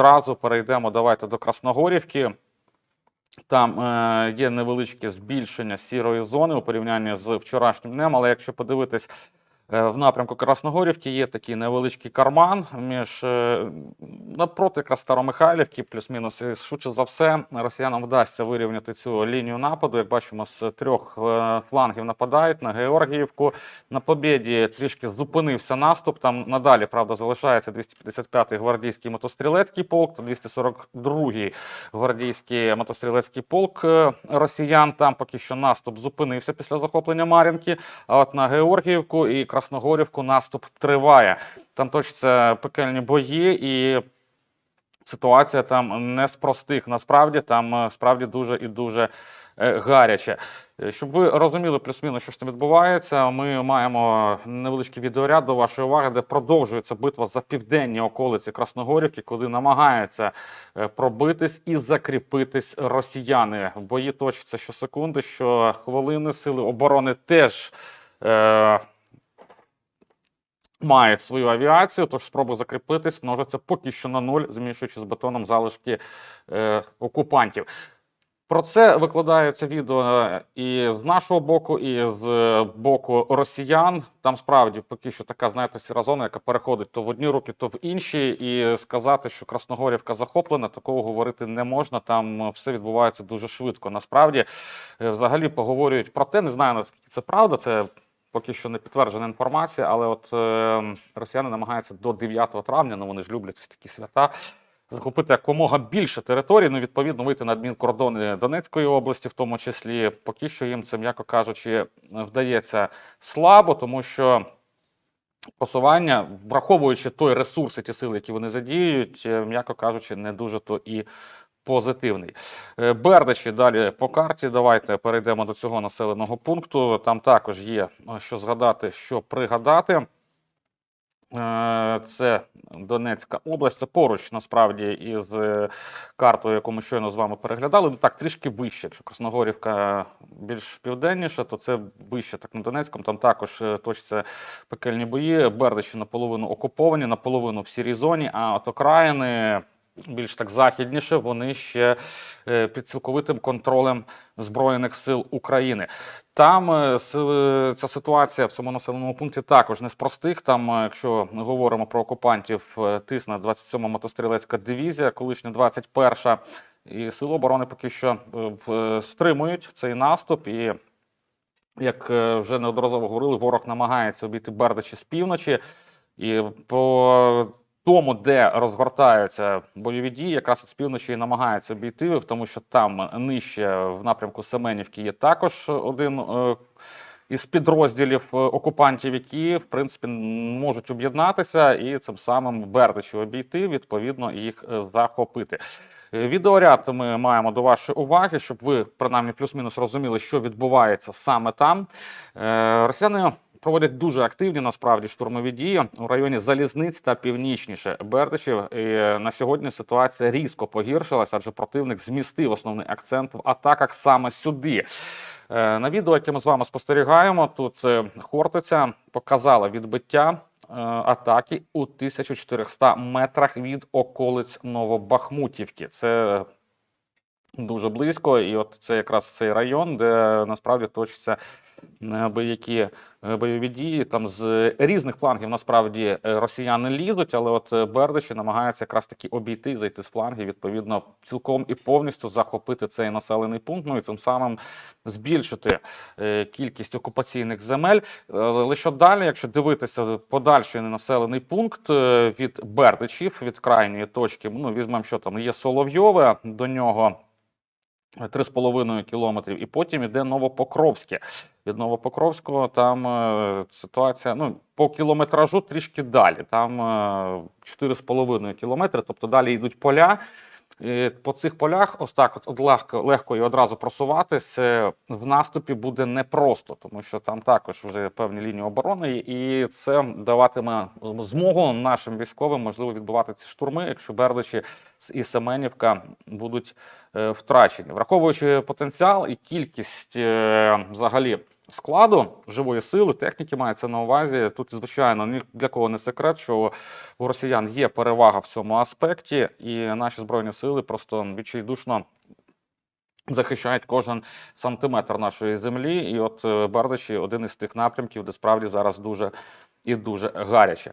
одразу перейдемо. Давайте до Красногорівки. Там е, є невеличке збільшення сірої зони у порівнянні з вчорашнім днем, але якщо подивитись в напрямку Красногорівки, є такий невеличкий карман між е, напроти Старомихайлівки, плюс-мінус. І швидше за все, росіянам вдасться вирівняти цю лінію нападу. Як бачимо, з трьох е, флангів нападають на Георгіївку. На Побєді трішки зупинився наступ. Там надалі, правда, залишається 255-й гвардійський мотострілецький полк та 242-й гвардійський мотострілецький полк е, росіян. Там поки що наступ зупинився після захоплення Мар'їнки. А от на Георгіївку і Красногорівку наступ триває. Там точаться пекельні бої, і ситуація там не з простих. Насправді там е, справді дуже і дуже е, гаряче. Е, Щоб ви розуміли плюс-мінус, що ж там відбувається, ми маємо невеличкий відеоряд до вашої уваги, де продовжується битва за південні околиці Красногорівки, куди намагаються пробитись і закріпитись росіяни. Бої точаться щосекунди, що хвилини сили оборони теж. Мають свою авіацію, тож спроби закріпитись множаться поки що на нуль, змішуючи з бетоном залишки е, окупантів. Про це викладається відео е, і з нашого боку, і з е, боку росіян. Там справді поки що така, знаєте, сіра зона, яка переходить то в одні руки, то в інші. І сказати, що Красногорівка захоплена, такого говорити не можна. Там е, все відбувається дуже швидко. Насправді, взагалі поговорюють про те, не знаю наскільки це правда. Це поки що не підтверджена інформація, але от е, росіяни намагаються до 9 травня, ну вони ж люблять ось такі свята захопити якомога більше територій, ну відповідно вийти на адмінкордони Донецької області, в тому числі. Поки що їм це, м'яко кажучи, вдається слабо, тому що. Просування, враховуючи той ресурс і ті сили, які вони задіюють, е, м'яко кажучи, не дуже то і позитивний. Е, Бердичі далі по карті. Давайте перейдемо до цього населеного пункту. Там також є е, що згадати, що пригадати. Е, Це Донецька область, це поруч насправді із картою, яку ми щойно з вами переглядали. Ну так, трішки вище. Якщо Красногорівка більш південніша, то це вище так на Донецькому. Там також точаться пекельні бої. Бердичі наполовину окуповані, наполовину в сірій зоні, а от окраїни. Більш так західніше, вони ще е, під цілковитим контролем Збройних сил України. Там е, ця ситуація в цьому населеному пункті також не з простих. Там, е, якщо говоримо про окупантів, е, тисне 27-ма мотострілецька дивізія, колишня 21-ша, і сили оборони поки що е, стримують цей наступ. І як е, вже неодноразово говорили, ворог намагається обійти Бердичі з півночі. І по тому, де розгортаються бойові дії, якраз от з півночі і намагається обійти, тому що там нижче в напрямку Семенівки є також один е, із підрозділів е, окупантів, які в принципі можуть об'єднатися і цим самим Бердичі обійти, відповідно їх е, захопити. Відеоряд ми маємо до вашої уваги, щоб ви принаймні плюс-мінус розуміли, що відбувається саме там. Росіяни проводять дуже активні насправді штурмові дії у районі залізниць та північніше Бердичів. І на сьогодні ситуація різко погіршилася, адже противник змістив основний акцент в атаках саме сюди. Е, На відео, яке ми з вами спостерігаємо, тут е, Хортиця показала відбиття е, атаки у 1400 метрах від околиць Новобахмутівки. Це дуже близько, і от це якраз цей район, де насправді точаться бойовики е, бойові дії. Там з різних флангів насправді е, росіяни лізуть, але от е, Бердичі намагаються якраз таки обійти, зайти з флангів, відповідно, цілком і повністю захопити цей населений пункт. Ну і цим самим збільшити кількість окупаційних земель. Е, що далі, якщо дивитися подальший населений пункт від Бердичів, від крайньої точки, ну візьмемо, що там є Соловйове, до нього 3,5 кілометрів, і потім йде Новопокровське. Від Новопокровського там е, ситуація ну, по кілометражу трішки далі. Там е, 4,5 кілометри, тобто далі йдуть поля. І по цих полях, ось так, от, от легко, легко і одразу просуватись е, в наступі буде непросто, тому що там також вже певні лінії оборони, і це даватиме змогу нашим військовим можливо відбувати ці штурми, якщо Бердичі і Семенівка будуть е, втрачені, враховуючи потенціал і кількість е, взагалі складу живої сили, техніки мається на увазі. Тут, звичайно, ні для кого не секрет, що у росіян є перевага в цьому аспекті, і наші збройні сили просто відчайдушно захищають кожен сантиметр нашої землі. І от е, Бердичі один із тих напрямків, де справді зараз дуже і дуже гаряче.